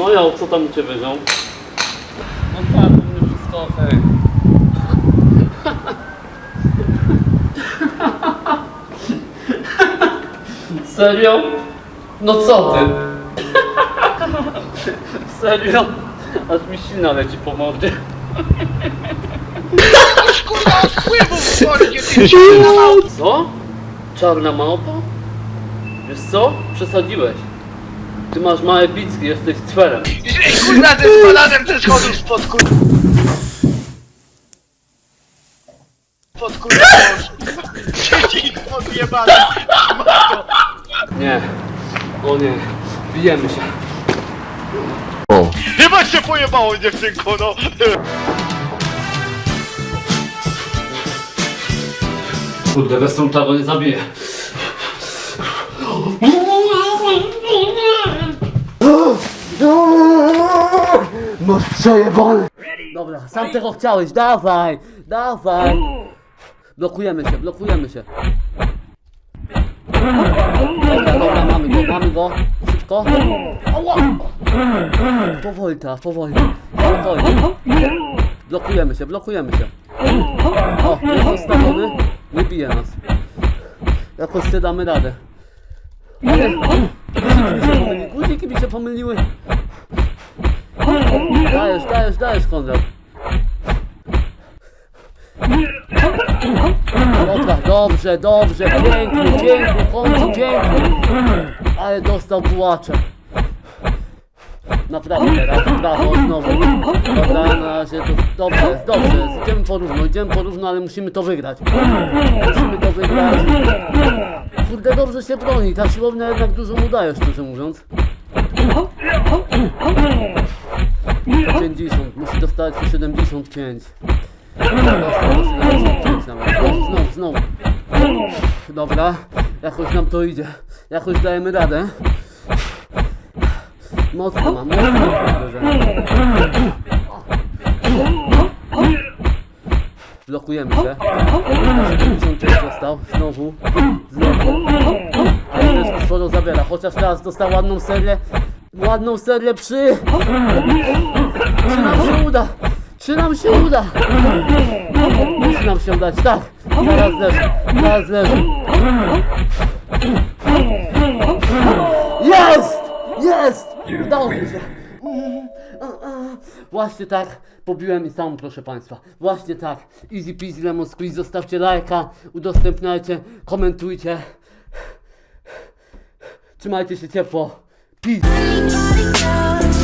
No ja, co tam u Ciebie wyżą? No tak, u mnie wszystko okej. Serio? No co ty? Serio? Aż mi ślina leci po mordzie. Kurwa, od w mordzie, ty Co? Czarna małpa? Wiesz co? Przesadziłeś. Ty masz małe bicki, jesteś cwerem. Ej, kurwa, ze spalanem ze schodów spod kur... Pod kurwa Siedzi podjebany. Nie. O nie. Bijemy się. Chyba się pojebało dziewczynko, no. Kurde, bez tą nie zabiję. Masz przejebane. Dobra, sam tego chciałeś, dawaj, dawaj. Blokujemy się, blokujemy się. Dobra, dobra, mamy go, mamy go. Szybko. Powoli teraz, powoli. Powoli. Blokujemy się, blokujemy się. O, jest ustawiony. Nie bije nas. Jakoś sobie damy radę. Ale guziki mi się pomyliły. Guziki mi się pomyliły. Dajesz, dajesz, dajesz, Konrad. Dobra, dobrze, dobrze, pięknie, pięknie, końcu, pięknie. Ale dostał bułacze. Naprawdę teraz, brawo, znowu. Dobra, na razie to dobrze jest, dobrze jest. Idziemy porówno, idziemy porówno, ale musimy to wygrać. Musimy to wygrać. Kurde, dobrze się broni, ta siłownia jednak dużo mu daje, szczerze mówiąc. 50, musi dostać po 75. Dostał po 75 nawet. Znowu, znowu. Dobra, jakoś nam to idzie. Jakoś dajemy radę. Mocno mam, mocno. Blokujemy się. 75 dostał. Znowu. Znowu. Ale też sporo zabiera. Chociaż teraz dostał ładną serię. Ładną serię przy... Czy nam się uda? Czy nam się uda? Musi nam się udać, tak. Zaraz leży. Zaraz leży. Jest! Jest! Udało mi się. Właśnie tak pobiłem i sam, proszę Państwa. Właśnie tak. Easy peasy lemon squeeze. Zostawcie lajka, udostępniajcie, komentujcie. Trzymajcie się ciepło. Peace.